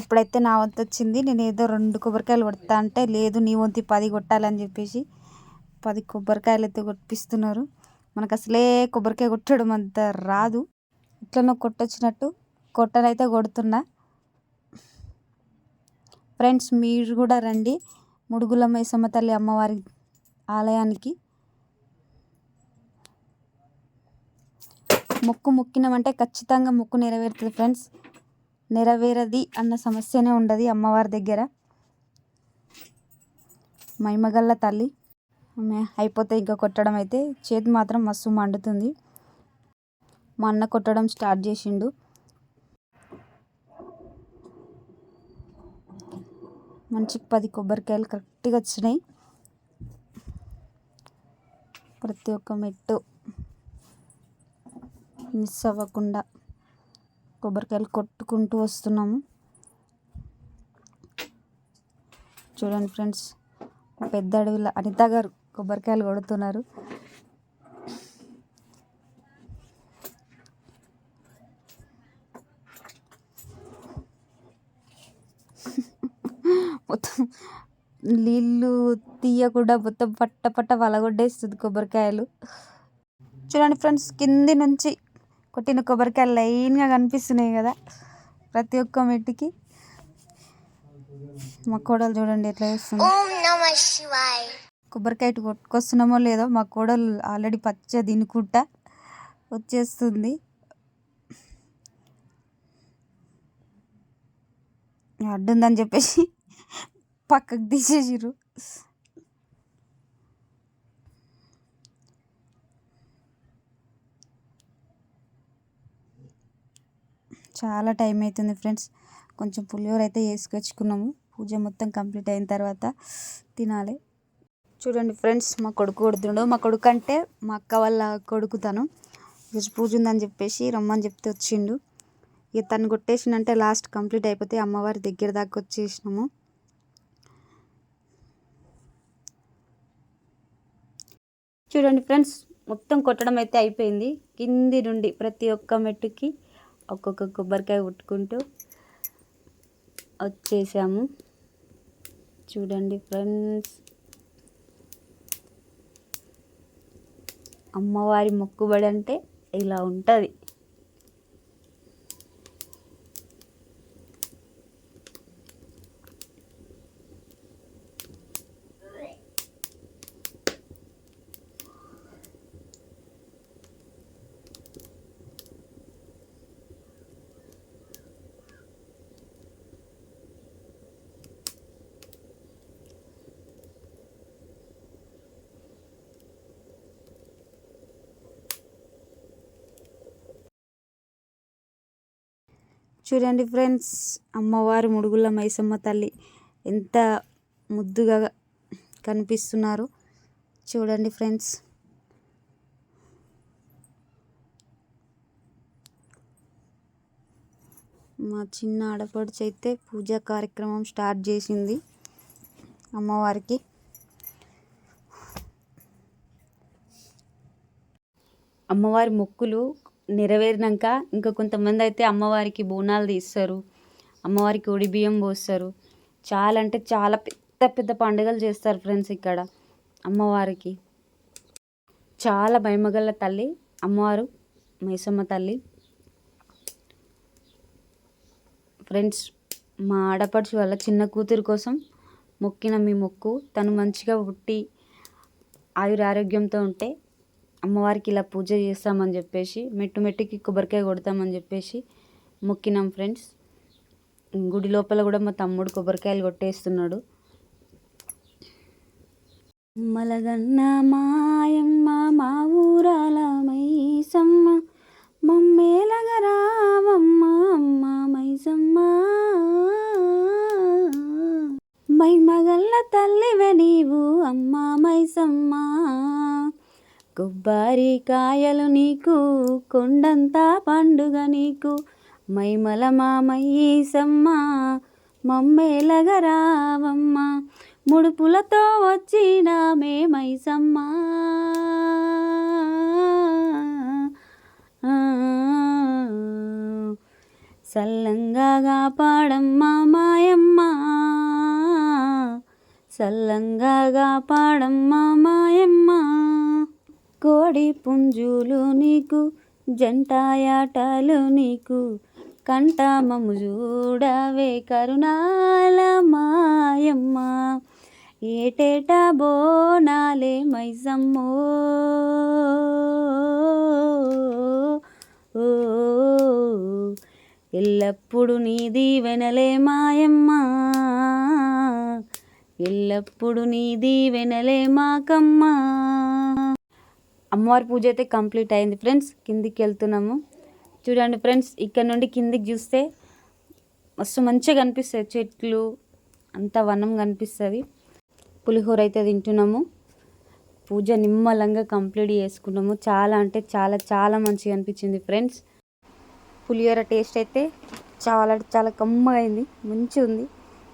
ఇప్పుడైతే నా వంతు వచ్చింది. నేను ఏదో రెండు కొబ్బరికాయలు కొడతా అంటే లేదు నీ వంతు పది కొట్టాలని చెప్పేసి పది కొబ్బరికాయలు అయితే కొట్టిస్తున్నారు. మనకు అసలే కొబ్బరికాయ కొట్టడం అంత రాదు. ఇట్లనో కొట్టొచ్చినట్టు కొట్టనైతే కొడుతున్నా. ఫ్రెండ్స్ మీరు కూడా రండి. ముడుగులమ్మ మైసమ్మ తల్లి అమ్మవారి ఆలయానికి. మొక్కు మొక్కినామంటే ఖచ్చితంగా మొక్కు నెరవేరుతుంది ఫ్రెండ్స్. నెరవేరది అన్న సమస్యనే ఉండదు అమ్మవారి దగ్గర. మైమగల్ల తల్లి. అయిపోతే ఇంకా కొట్టడం అయితే చేతి మాత్రం మస్తు మండుతుంది. మా అన్న కొట్టడం స్టార్ట్ చేసిండు. మంచి పది కొబ్బరికాయలు కరెక్ట్గా వచ్చినాయి. ప్రతి ఒక్క మెట్టు మిస్ అవ్వకుండా కొబ్బరికాయలు కొట్టుకుంటూ వస్తున్నాము. చూడండి ఫ్రెండ్స్ పెద్ద అడవిలో అనిత గారు కొబ్బరికాయలు కొడుతున్నారు. మొత్తం నీళ్ళు తీయకుండా మొత్తం పట్ట పట్ట వలగొట్టేస్తుంది కొబ్బరికాయలు. చూడండి ఫ్రెండ్స్ కింది నుంచి కొట్టిన కొబ్బరికాయలు లైన్గా కనిపిస్తున్నాయి కదా ప్రతి ఒక్క మెట్టుకి. మా కోడలు చూడండి ఎట్లా చేస్తుంది. కొబ్బరికాయ ఇటు కొట్టుకొస్తున్నామో లేదో మా కోడలు ఆల్రెడీ పచ్చ తినుకుంటా వచ్చేస్తుంది. అడ్డుందని చెప్పేసి పక్కకు తీసేసిర్రు. చాలా టైం అవుతుంది ఫ్రెండ్స్. కొంచెం పులిహోర అయితే వేసుకొచ్చుకున్నాము పూజ మొత్తం కంప్లీట్ అయిన తర్వాత తినాలి. చూడండి ఫ్రెండ్స్ మా కొడుకు కొడుతుండు. మా కొడుకు అంటే మా అక్క వాళ్ళ కొడుకు తను. ఈరోజు పూజ ఉందని చెప్పేసి రమ్మని చెప్తే వచ్చిండు. ఇక తను కొట్టేసిందంటే లాస్ట్ కంప్లీట్ అయిపోతే అమ్మవారి దగ్గర దాకా వచ్చేసినాము. చూడండి ఫ్రెండ్స్ మొత్తం కొట్టడం అయితే అయిపోయింది. కింది నుండి ప్రతి ఒక్క మెట్టుకి ఒక్కొక్క కొబ్బరికాయ కొట్టుకుంటూ వచ్చేసాము. చూడండి ఫ్రెండ్స్. అమ్మవారి మొక్కుబడి అంటే ఇలా ఉంటుంది. చూడండి ఫ్రెండ్స్ అమ్మవారు ముడుగుల మైసమ్మ తల్లి ఎంత ముద్దుగా కనిపిస్తున్నారు. చూడండి ఫ్రెండ్స్. మా చిన్న ఆడపడుచు అయితే పూజా కార్యక్రమం స్టార్ట్ చేసింది అమ్మవారికి. అమ్మవారి మొక్కులు నెరవేరినాక ఇంకా కొంతమంది అయితే అమ్మవారికి బోనాలు తీస్తారు. అమ్మవారికి ఒడి బియ్యం పోస్తారు. చాలా అంటే చాలా పెద్ద పెద్ద పండుగలు చేస్తారు ఫ్రెండ్స్ ఇక్కడ అమ్మవారికి. చాలా భయమగల తల్లి అమ్మవారు మైసమ్మ తల్లి. ఫ్రెండ్స్ మా ఆడపడుచు వాళ్ళ చిన్న కూతురు కోసం మొక్కిన మీ మొక్కు తను మంచిగా పుట్టి ఆయురారోగ్యంతో ఉంటే అమ్మవారికి ఇలా పూజ చేస్తామని చెప్పేసి మెట్టు మెట్టుకి కొబ్బరికాయ కొడతామని చెప్పేసి మొక్కినాం ఫ్రెండ్స్. గుడి లోపల కూడా మా తమ్ముడు కొబ్బరికాయలు కొట్టేస్తున్నాడు. మలగన్న మాయమ్మ మా ఊరాల మైసమ్మ మమ్మేలగరావమ్మ అమ్మ మైసమ్మ. మైమగల్ల తల్లివే నీవు అమ్మ మైసమ్మ. కొబ్బరికాయలు నీకు కొండంతా పండుగ నీకు. మైమల మామయ్యసమ్మ మమ్మేలగరావమ్మ ముడుపులతో వచ్చిన మేమైసమ్మ. సల్లంగా కాపాడమ్మా మాయమ్మ. సల్లంగా కాపాడమ్మా మాయమ్మ. కోడి పుంజులు నీకు జంటాయాటలు నీకు. కంఠమము చూడవే కరుణాల మాయమ్మ. ఏటేటా బోనాలే మైసమ్మో ఓ ఎల్లప్పుడు నీ దీవెనలే మాయమ్మ. ఎల్లప్పుడు నీ దీవెనలే మాకమ్మా. అమ్మవారి పూజ అయితే కంప్లీట్ అయింది ఫ్రెండ్స్. కిందికి వెళ్తున్నాము. చూడండి ఫ్రెండ్స్ ఇక్కడ నుండి కిందికి చూస్తే మస్తు మంచిగా కనిపిస్తుంది చెట్లు అంతా వనం కనిపిస్తుంది. పులిహోర అయితే తింటున్నాము. పూజ నిమ్మలంగా కంప్లీట్ చేసుకున్నాము. చాలా అంటే చాలా చాలా మంచిగా అనిపించింది ఫ్రెండ్స్. పులిహోర టేస్ట్ అయితే చాలా చాలా కమ్మగా అయింది. మంచిగా ఉంది.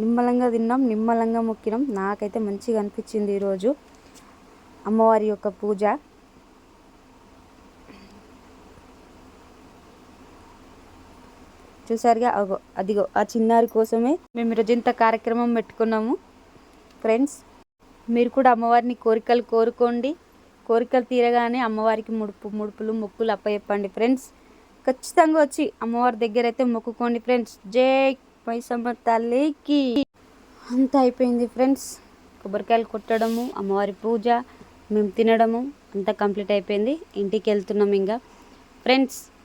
నిమ్మలంగా తిన్నాం నిమ్మలంగా మొక్కినాం. నాకైతే మంచిగా అనిపించింది ఈరోజు అమ్మవారి యొక్క పూజ. చూసారుగా? అగో అదిగో ఆ చిన్నారి కోసమే మేము ఈరోజు ఇంత కార్యక్రమం పెట్టుకున్నాము. ఫ్రెండ్స్ మీరు కూడా అమ్మవారిని కోరికలు కోరుకోండి. కోరికలు తీరగానే అమ్మవారికి ముడుపు ముడుపులు మొక్కులు అప్పచెప్పండి. ఫ్రెండ్స్ ఖచ్చితంగా వచ్చి అమ్మవారి దగ్గర అయితే మొక్కుకోండి. ఫ్రెండ్స్ జై పైసమ్మ తల్లికి. అంతా అయిపోయింది ఫ్రెండ్స్ కొబ్బరికాయలు కొట్టడము అమ్మవారి పూజ మేము తినడము అంతా కంప్లీట్ అయిపోయింది. ఇంటికి వెళ్తున్నాం ఇంకా. ఫ్రెండ్స్